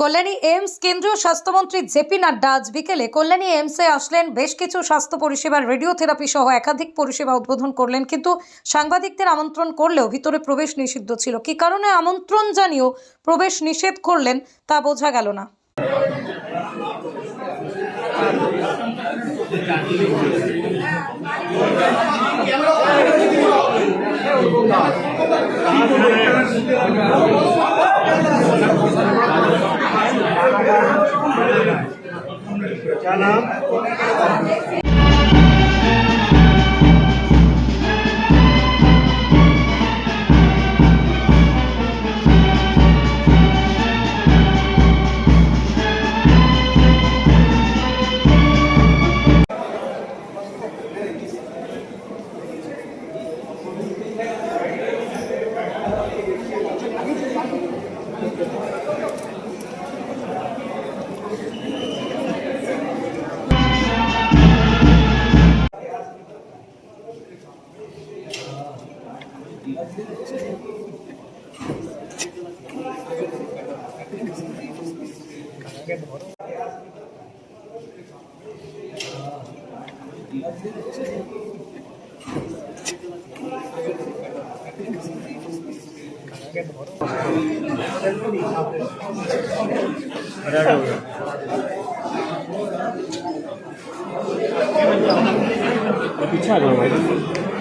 Kalyani AIIMS কেন্দ্রীয় স্বাস্থ্যমন্ত্রী JP Nadda আজ বিকেলে কল্যাণী এইমসে আসলেন। বেশ কিছু স্বাস্থ্য পরিষেবার রেডিওথেরাপি সহ একাধিক পরিষেবা উদ্বোধন করলেন, কিন্তু সাংবাদিকদের আমন্ত্রণ করলেও ভিতরে প্রবেশ নিষিদ্ধ ছিল। কী কারণে আমন্ত্রণ জানিয়েও প্রবেশ নিষেধ করলেন তা বোঝা গেল না। क्या नाम पीछे आ जाओ भाई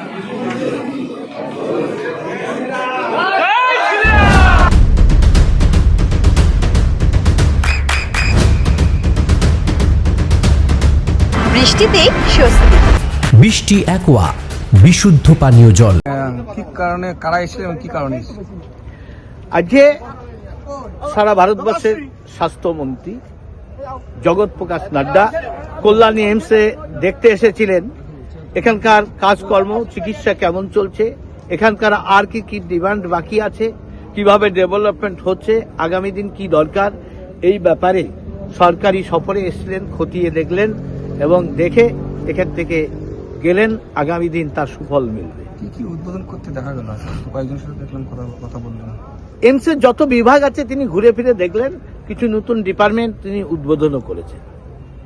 বৃষ্টিতেই স্বস্তি। বৃষ্টি অ্যাকোয়া বিশুদ্ধ পানীয় জল। কি কারণে কারা এসেছে এবং কি কারণে আজকে সারা ভারতবর্ষের স্বাস্থ্যমন্ত্রী জগৎ প্রকাশ নাড্ডা কল্যাণী এইমসে দেখতে এসেছিলেন এখানকার কাজকর্ম চিকিৎসা কেমন চলছে এখানকার আর কি কি ডিমান্ড বাকি আছে কীভাবে ডেভেলপমেন্ট হচ্ছে আগামী দিন কি দরকার এই ব্যাপারে সরকারি সফরে এসেছিলেন খতিয়ে দেখলেন এবং দেখে এখান থেকে গেলেন আগামী দিন তার সুফল মিলবে। কি কি উদ্বোধন করতে দেখা গেল? কয়েকজন সাথে দেখলাম কথা কথা বললেন। এমসের যত বিভাগ আছে তিনি ঘুরে ফিরে দেখলেন কিছু নতুন ডিপার্টমেন্ট তিনি উদ্বোধনও করেছেন।